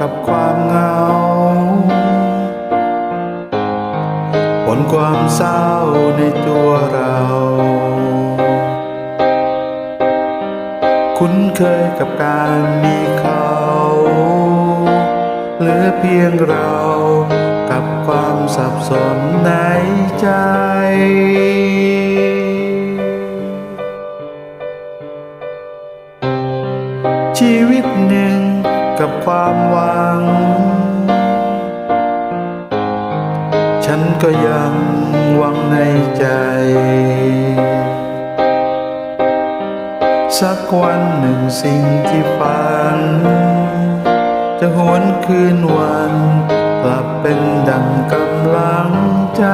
กับความเหงาผลความเศร้าในตัวเรา คุ้นเคยกับการมีเขาเหลือเพียงเรากับความสับสนในใจชีวิตหนึ่ง กับความหวัง ฉันก็ยังหวังในใจ สักวันหนึ่งสิ่งที่ฝัน จะหวนคืนวัน กลับเป็นดังกำลังใจ